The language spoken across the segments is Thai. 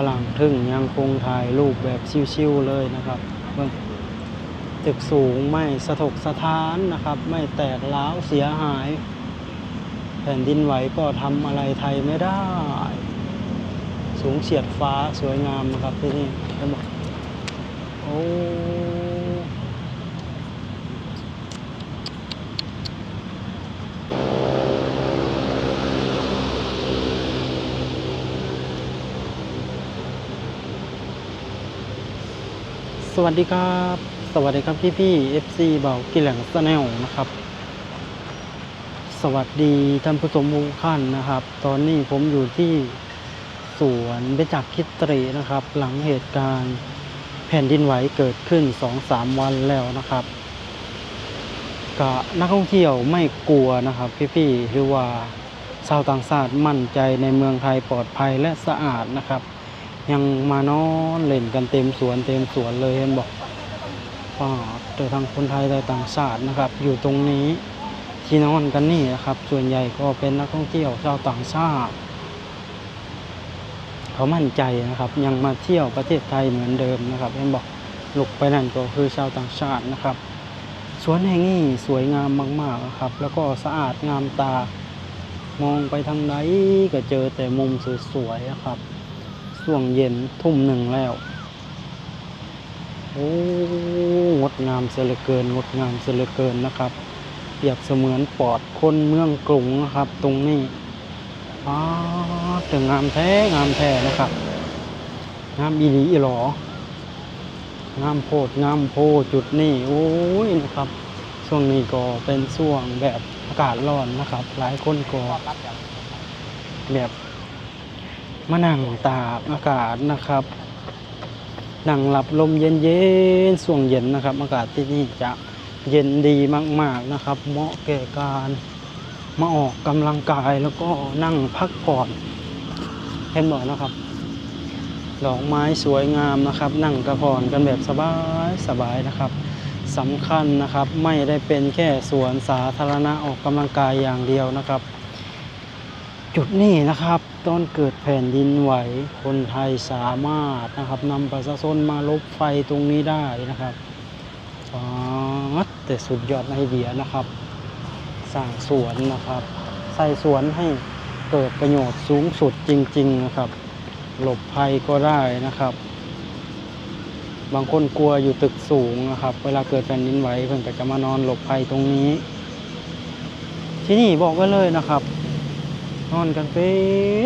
ฝรั่งทึงยังคงถ่ายรูปแบบชิวๆเลยนะครับเบื้องตึกสูงไม่สะทกสะท้านนะครับ ไม่แตกร้าวเสียหาย แผ่นดินไหวก็ทำอะไรไทยไม่ได้ สูงเฉียดฟ้าสวยงามนะครับที่นี่เห็นบอกโอ้ สวัสดีครับ สวัสดีครับพี่พี่ FC เบากิแหลงสแนลนะครับ สวัสดีท่านผู้ชมทุกท่านนะครับ ตอนนี้ผมอยู่ที่สวนเบญจคิตรีนะครับ หลังเหตุการณ์แผ่นดินไหวเกิดขึ้น2-3วันแล้วนะครับกะนักท่องเที่ยวไม่กลัวนะครับ พี่พี่หรือว่าชาวต่างชาติมั่นใจในเมืองไทยปลอดภัยและสะอาดนะครับ ยังมานอนเล่นกันเต็มสวนเต็มสวนเลยเห็นบอกอ่าแต่ทางคนไทยและต่างชาตินะครับ อยู่ตรงนี้ที่นอนกันนี่นะครับ ส่วนใหญ่ก็เป็นนักท่องเที่ยวชาวต่างชาติ เขามั่นใจนะครับ ยังมาเที่ยวประเทศไทยเหมือนเดิมนะครับเห็นบอกลุกไปนั่นก็คือชาวต่างชาตินะครับสวนแห่งนี้สวยงามมากๆนะครับ แล้วก็สะอาดงามตามองไปทางไหนก็เจอแต่มุมสวยๆนะครับ ช่วงเย็นทุ่มหนึ่งแล้ว โอ้ งดงามเสียเลือเกิน งดงามเสียเลือเกินนะครับ เปรียบเสมือนปอดคนเมืองกรุงนะครับ ตรงนี้อ้าถึงงามแท้ งามแท้นะครับ งามอีหลีอีหลองามโพดงามโพจุดนี่โอ้ยนะครับ ช่วงนี้ก็เป็นช่วงแบบอากาศร้อนนะครับ หลายคนก็แบบ มานั่งตากอากาศนะครับ นั่งหลับลมเย็นๆส่วงเย็นนะครับ อากาศที่นี่จะเย็นดีมาก ๆนะครับ เหมาะแก่การมาออกกำลังกายแล้วก็นั่งพักผ่อนเห็นบ่นะครับดอกไม้สวยงามนะครับ นั่งกระผ่อนกันแบบสบายสบายนะครับสำคัญนะครับไม่ได้เป็นแค่สวนสาธารณะออกกำลังกายอย่างเดียวนะครับ จุดนี้นะครับตอนเกิดแผ่นดินไหวคนไทยสามารถนะครับนำประชาชนมาลบไฟตรงนี้ได้นะครับอแต่สุดยอดไอเดียนะครับสร้างสวนนะครับ ใส่สวนให้เกิดประโยชน์สูงสุดจริง ๆนะครับ หลบภัยก็ได้นะครับ บางคนกลัวอยู่ตึกสูงนะครับ เวลาเกิดแผ่นดินไหวเพิ่นก็จะมานอนหลบภัยตรงนี้ ที่นี่บอกไว้เลยนะครับ นอนกันเป็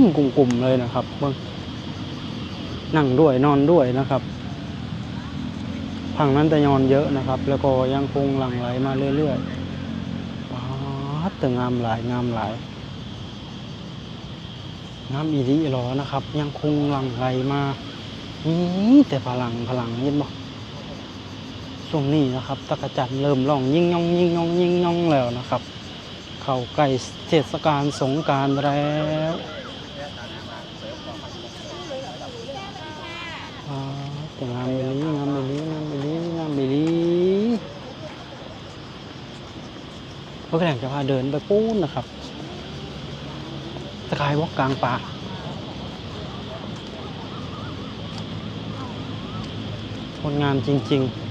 นกลุ่มๆเลยนะครับเบิ่งนั่งด้วยนอนด้วยนะครับพังนั้นแต่นอนเยอะนะครับ แล้วก็ยังคงหลั่งไหลมาเรื่อยๆป๊าดแต่งามหลายงามหลายงามอีหลีหลอนะครับ ยังคงหลั่งไหลมานี่แต่พลังพลังเห็นบ่ช่วงนี้นะครับตะกจันเริ่มร้องยิ่งยองยิ่งยองยิ่งยองแล้วนะครับ เข้าใกล้เทศกาลสงการแล้วแต่งามเบลีงามเบลีงามเบลีงามเบลีพวกแข่งจะพาเดินไปปูนนะครับสกายวอล์กกลางป่าคนงานจริง ๆ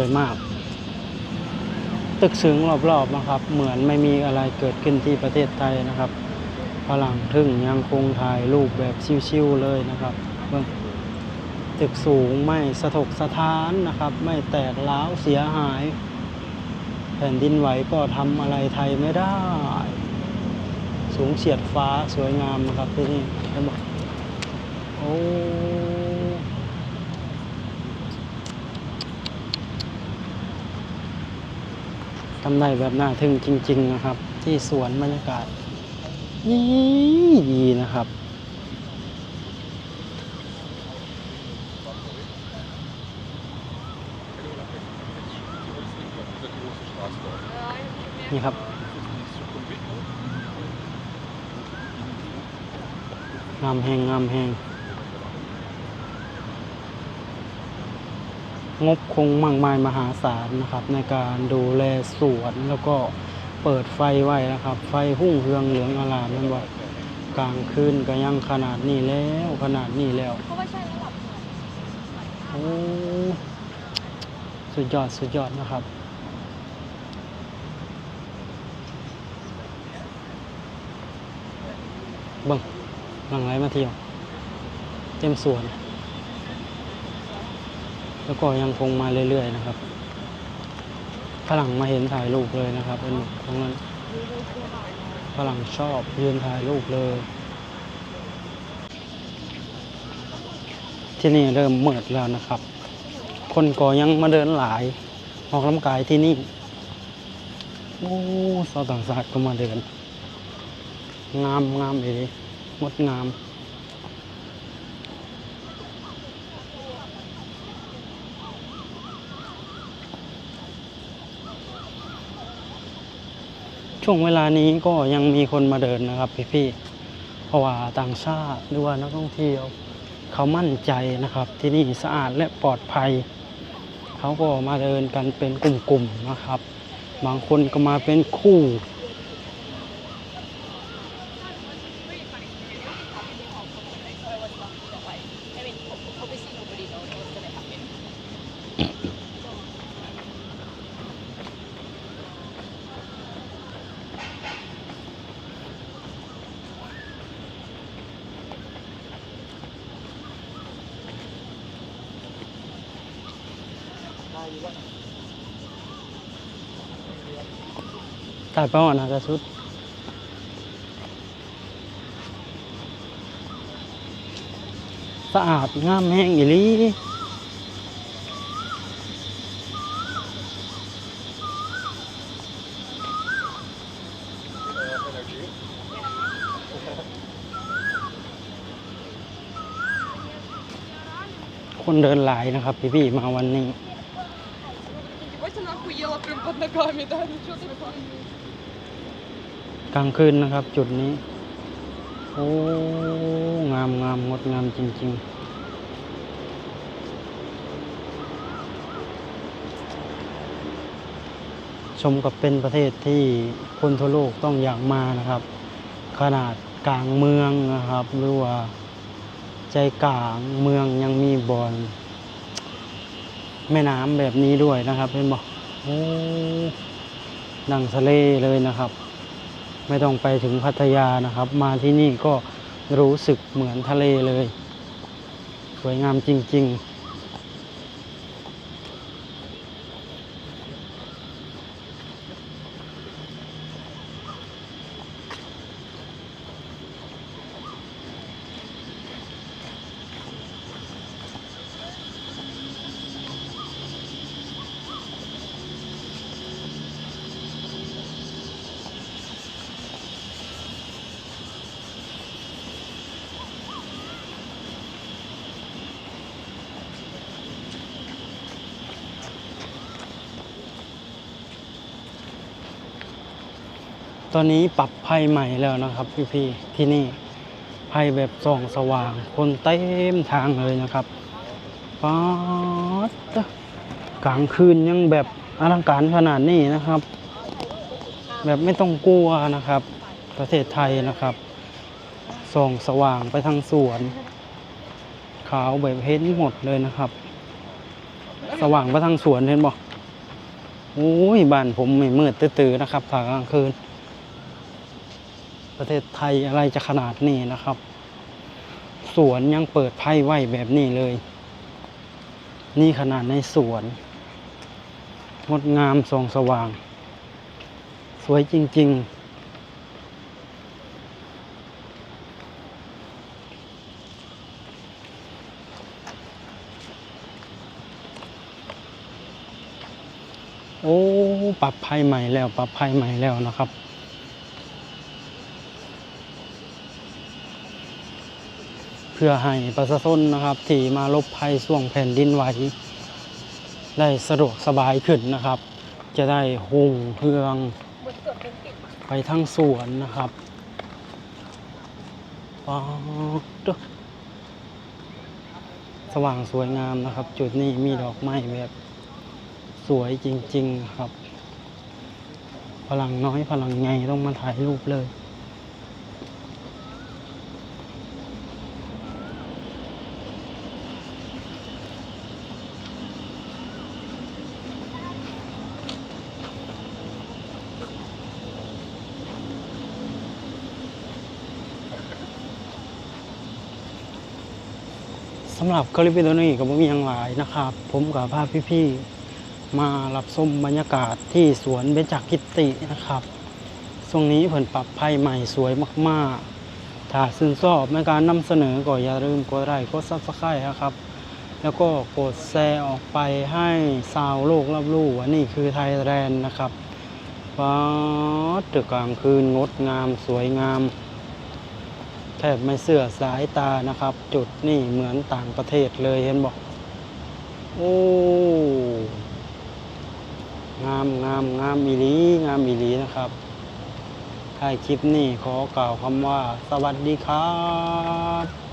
วยมาก ตึกสูงรอบๆนะครับ เหมือนไม่มีอะไรเกิดขึ้นที่ประเทศไทยนะครับฝรั่งถึงยังคงถ่ายรูปแบบชิวๆเลยนะครับเบิ่งตึกสูงไม่สะทกสะท้านนะครับ ไม่แตกร้าวเสียหาย แผ่นดินไหวก็ทำอะไรไทยไม่ได้ สูงเฉียดฟ้าสวยงามนะครับที่นี่โอ้ ทำได้แบบน่าทึ่งจริง ๆ นะครับ ที่สวนบรรยากาศดีดีนะครับนี่ครับงามแหงงามแหง งบคงมากมายมหาศาลนะครับ ในการดูแลสวนแล้วก็เปิดไฟไว้นะครับ ไฟหุ่งเรืองเหลืองอลามนั่นบอกกลางคืนก็ยังขนาดนี้แล้วขนาดนี้แล้วเพราะว่าใช่แล้วหลับโอ้สุดยอดสุดยอดนะครับเบังหลังไรมาเที่ยว เต็มสวน แล้วก็ยังคงมาเรื่อยๆนะครับฝรั่งมาเห็นถ่ายรูปเลยนะครับเป็นตรงนั้นฝรั่งชอบยืนถ่ายรูปเลย ที่นี่เริ่มเมิดแล้วนะครับ คนก็ยังมาเดินหลายออกกำลังกายที่นี่โอ้สาวต่างชาติก็มาเดิน งามงามเลยงดงาม ช่วงเวลานี้ก็ยังมีคนมาเดินนะครับพี่ๆเพราะว่าต่างชาติหรือว่านักท่องเที่ยวเขามั่นใจนะครับ ที่นี่สะอาดและปลอดภัย เขาก็มาเดินกันเป็นกลุ่มๆนะครับ บางคนก็มาเป็นคู่ ถ่ายไปก่อนนะกระชุดสะอาดงามแห้งอีหลีคนเดินหลายนะครับ พี่ๆมาวันนี้ под ногами, да? Ничего такого. กลางคืนนะครับ จุดนี้ โอ้ งามงามงดงามจริง ๆ ชมกับเป็นประเทศที่คนทั่วโลกต้องอยากมานะครับ ขนาดกลางเมืองนะครับ หรือว่า ใจกลางเมืองยังมีบอน แม่น้ำแบบนี้ด้วยนะครับเห็นบอกโอ้ ดังทะเลเลยนะครับ ไม่ต้องไปถึงพัทยานะครับ มาที่นี่ก็รู้สึกเหมือนทะเลเลย สวยงามจริง ๆ ตอนนี้ปรับไพ่ใหม่แล้วนะครับพี่ๆที่นี่ไพ่แบบส่องสว่าง คนเต็มทางเลยนะครับป๊าดกลางคืนยังแบบอลังการขนาดนี้นะครับ แบบไม่ต้องกลัวนะครับ ประเทศไทยนะครับส่องสว่างไปทางสวน ขาวแบบเห็นหมดเลยนะครับ สว่างไปทางสวนเห็นบ่โอ้ยบ้านผมไม่มืดตื้อๆนะครับถ้ากลางคืน ประเทศไทยอะไรจะขนาดนี้นะครับ สวนยังเปิดไพ่ไว้แบบนี้เลย นี่ขนาดในสวน งดงามส่องสว่าง สวยจริง ๆโอ้ ปรับไพ่ใหม่แล้ว ปรับไพ่ใหม่แล้วนะครับ เพื่อให้ประชาชนนะครับที่มาลบภัยส่วงแผ่นดินไหวได้สะดวกสบายขึ้นนะครับ จะได้หุ่งเฮืองไปทั้งสวนนะครับป๊าสว่างสวยงามนะครับ จุดนี้มีดอกไม้แบบสวยจริง ๆ ครับ พลังน้อยพลังไงต้องมาถ่ายรูปเลยำหรับคลิปวิดีโอนี้ก็บ่มีอย่างหลายนะครับ ผมกับพาพพี่ๆมารับชมบรรยากาศที่สวนเบญจกิตินะครับตรงนี้เพิ่นปรับไพ่ใหม่สวยมากๆ ถ้าซึ่งชอบในการนำเสนอก็อย่าลืมกดไลค์กดซับสไครต์นะครับ แล้วก็กดแชร์ออกไปให้ชาวโลกรับรู้ว่านี่คือไทยแลนด์นะครับฟ้าตึกกลางคืนงดงามสวยงาม บไม่เสื่อสายตานะครับ จุดนี่เหมือนต่างประเทศเลยเห็นบอก โอ้งามงามงามอีหลีงามอีหลีนะครับถ่ายคลิปนี้ขอกล่าวคำว่า สวัสดีครับ